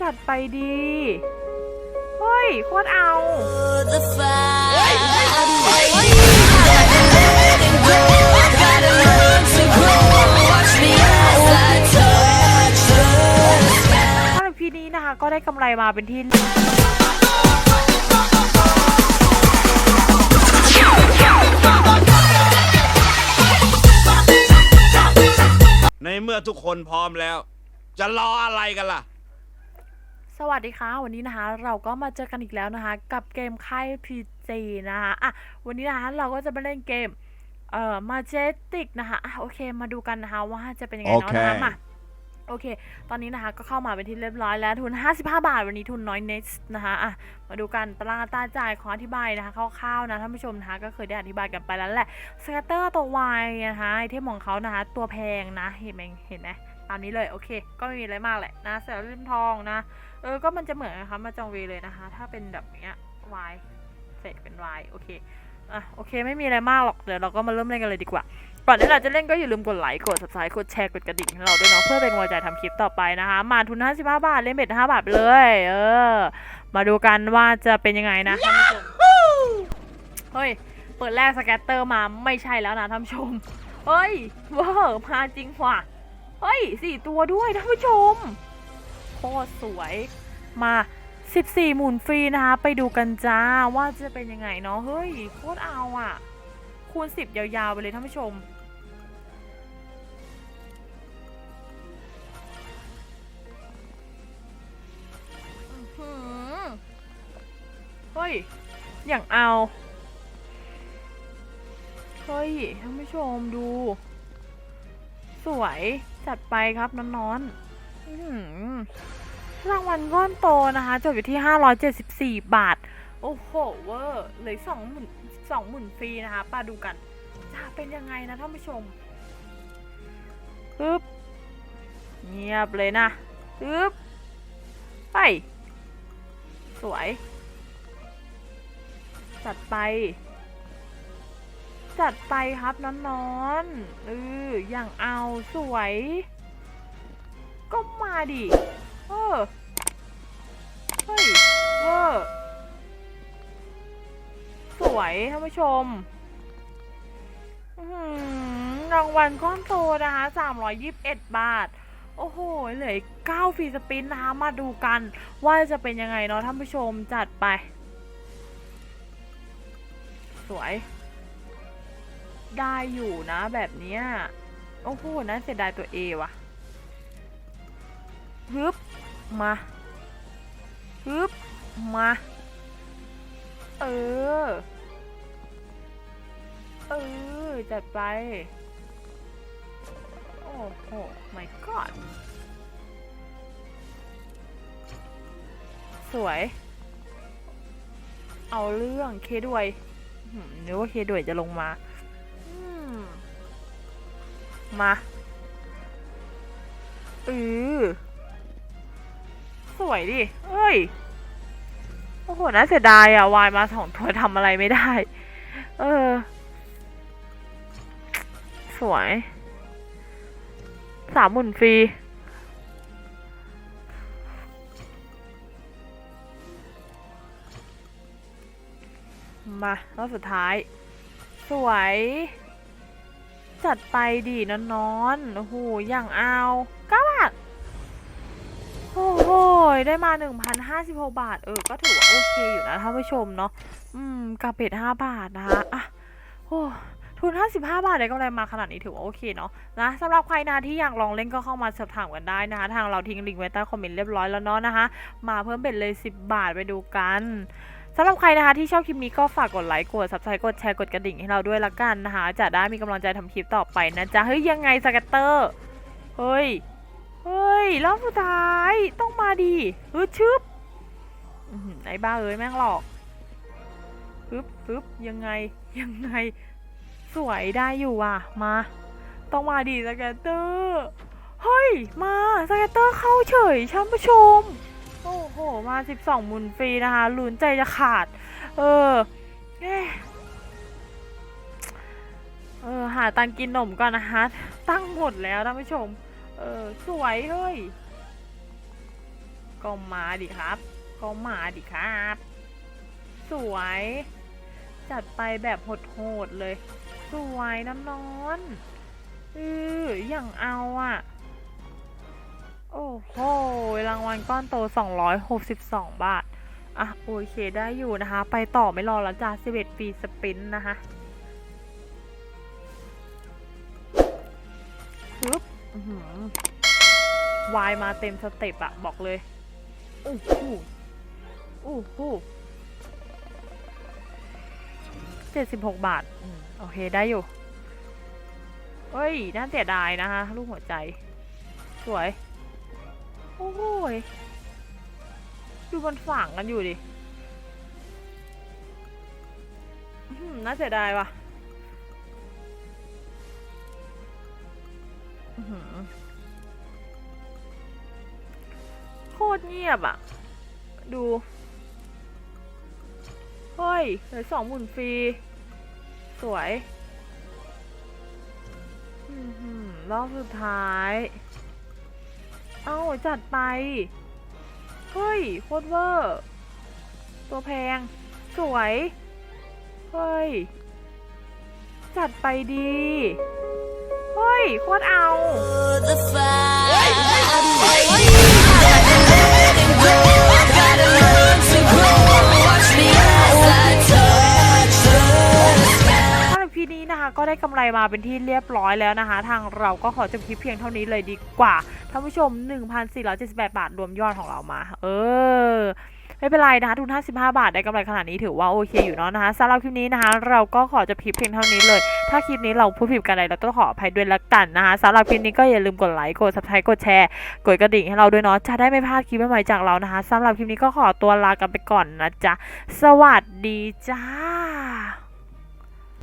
จัดไปดี เฮ้ย โคตรเอา the fire. Gotta learn to grow. Watch me as I touch the sky. สำหรับพีนี้นะคะ ก็ได้กำไรมาเป็นที่ในเมื่อทุกคนพร้อมแล้ว จะรออะไรกันล่ะ สวัสดีค่ะวันนี้นะคะเราก็มาเจอกันอีกแล้วนะคะ กับเกมค่ายพีจีนะคะอะวันนี้นะคะเราก็จะมาเล่นเกมเอ่อมาเจติกนะคะอะโอเคมาดูกันนะคะว่าจะเป็นยังไงเนาะโอเคนะคะมาโอเค ตอนนี้นะคะก็เข้ามาเป็นที่เรียบร้อยแล้วทุน 55 บาท วันนี้ทุนน้อยเน็ตนะคะอะมาดูกันตารางอัตราจ่ายขออธิบายนะคะคร่าวๆนะท่านผู้ชมนะคะก็เคยได้อธิบายกันไปแล้วแหละสเกตเตอร์ตัววายนะคะไอเทมของเขานะคะตัวแพงนะเห็นไหมเห็นไหมตามนี้เลยโอเค ก็ไม่มีอะไรมากแหละนะเสือเล่มทองนะ เออ ก็มันจะเหมือนนะคะ มาจองเวเลยนะคะ ถ้าเป็นแบบเนี้ย y เสร็จเป็น y โอเค อะ โอเค ไม่มีอะไรมากหรอก เดี๋ยวเราก็มาเริ่มเล่นกันเลยดีกว่า ก่อนที่เราจะเล่นก็อย่าลืมกดไลค์ กด subscribe กดแชร์ กดกระดิ่งให้เราด้วยเนาะ เพื่อเป็นกำลังใจทำคลิปต่อไปนะคะ มาทุน 55 บาท เล่นเบ็ด5บาทไปเลย เออ มาดูกันว่าจะเป็นยังไงนะท่านผู้ชมเฮ้ย เปิดแรกสแกตเตอร์มาไม่ใช่แล้วนะท่านผู้ชม เฮ้ยเวอร์มาจริงว่ะ เฮ้ยสี่ตัวด้วยท่านผู้ชม โคตรสวยมา 14 หมุนฟรีนะคะ ไปดูกันจ้าว่าจะเป็นยังไงเนาะเฮ้ยโคตรเอาอะคูณ 10 ยาวๆ ไปเลยท่านผู้ชมเฮ้ย อย่างเอา เฮ้ย ท่านผู้ชมดู สวย จัดไปครับน้อนๆ รางวัลก้อนโตนะคะ จบอยู่ที่ 574 บาท โอ้โหเวอร์เลือสองหมื่นสองหมื่นฟรีนะคะมาดูกัน จะเป็นยังไงนะท่านผู้ชมปึ๊บเงียบเลยนะปึ๊บไปสวย จัดไป จัดไปครับน้อนๆเอออย่างเอาสวย ก็มาดิเออเฮ้ยเวอร์สวยท่านผู้ชมอื้อหือรางวัลก้อนโตนะคะ321 บาท โอ้โห เหลืออีก9ฟีสปินนะคะมาดูกัน ว่าจะเป็นยังไงเนาะท่านผู้ชมจัดไป สวย ได้อยู่นะแบบเนี้ย โอ้โหน่าเสียดายตัวเอว่ะ ฮึบมาฮึบมา เออ เออ จัดไป โอ้โห my god สวย เอาเรื่องเคด้วยอื้อหือนึกว่าเคด้วยจะลงมามมาเออ สวยดิ เอ้ย โอ้โห น่าเสียดายอะวายมาสองตัวทำอะไรไม่ได้ เออ สวย สามหมื่นฟรี มารอบสุดท้าย สวย จัดไปดีนนอนๆโอ้โหอย่างเอา โหได้มา 1,056 บาท เออ ก็ถือว่าโอเคอยู่นะท่านผู้ชมเนาะ อืมกับเป็ด5บาทนะคะ อะ โอ้ทุน 55 บาทได้กำไรมาขนาดนี้ถือว่าโอเคเนาะนะสำหรับใครนะที่อยากลองเล่นก็เข้ามาสอบถามกันได้นะคะ ทางเราทิ้งลิงก์ไว้ใต้คอมเมนต์เรียบร้อยแล้วเนาะนะคะ มาเพิ่มเบ็ดเลย 10 บาทไปดูกันสำหรับใครนะคะที่ชอบคลิปนี้ก็ฝากกดไลค์กด subscribe กดแชร์กดกระดิ่งให้เราด้วยละกันนะคะ จะได้มีกำลังใจทำคลิปต่อไปนะจ๊ะ เฮ้ยยังไงสเกัตเตอร์ เฮ้ย เฮ้ยรอบสุดท้ายต้องมาดีฮึดชึบไอ้บ้าเอ้ยแม่งหลอกปึ๊บปึ๊บยังไงยังไง สวยได้อยู่ว่ะ มา ต้องมาดีสเก็ตเตอร์เฮ้ย มาสเก็ตเตอร์เข้าเฉยท่านผู้ชม โอ้โห มา 12 มุนฟรีนะคะลุ้นใจจะขาด เออเอ๊ะเออหาตังกินนมก่อนนะคะ ตั้งหมดแล้วท่านผู้ชม เออ สวยเฮ้ย ก็มาดิครับ ก็มาดิครับ สวย จัดไปแบบโหดๆเลย สวยนอนนอนเอออย่างเอาอะโอ้โห รางวัลก้อนโต 262 บาท อะ โอเคได้อยู่นะคะ ไปต่อไม่รอแล้วจ้า11 ปีสปินนะคะปึ๊บ อื้อหือวายมาเต็มสเต็ปอะบอกเลยโอ้โหโอ้โหเจ็ดสิบหกบาทอืมโอเคได้อยู่ เฮ้ย น่าเสียดายนะคะลูกหัวใจ สวย โอ้โหยดูมันฝั่งกันอยู่ดิอื้อหือน่าเสียดายว่ะ โคตรเงียบอะดู เฮ้ยเหลือสองหมื่นฟรี สวยรอบสุดท้าย เอาจัดไป เฮ้ย โคตรเวอร์ ตัวแพง สวย เฮ้ย จัดไปดี เฮ้ย โคตรเอา the fight. Gotta learn to grow. Watch me as I touch the sky. สำหรับคลิปนี้นะคะก็ได้กำไรมาเป็นที่เรียบร้อยแล้วนะคะ ทางเราก็ขอจบคลิปเพียงเท่านี้เลยดีกว่าท่านผู้ชม 1,478 บาทรวมยอดของเรามา เออ ไม่เป็นไรนะคะทุน 55 บาทได้กำไรขนาดนี้ถือว่าโอเคอยู่เนาะนะคะสำหรับคลิปนี้นะคะเราก็ขอจะคลิปเพียงเท่านี้เลย ถ้าคลิปนี้เราพูดผิดกันอะไรเราต้องขออภัยด้วยละกันนะคะสำหรับคลิปนี้ก็อย่าลืมกดไลค์กด subscribe กดแชร์กดกระดิ่งให้เราด้วยเนาะจะได้ไม่พลาดคลิปใหม่ๆจากเรานะคะสำหรับคลิปนี้ก็ขอตัวลากันไปก่อนนะจ๊ะสวัสดีจ้า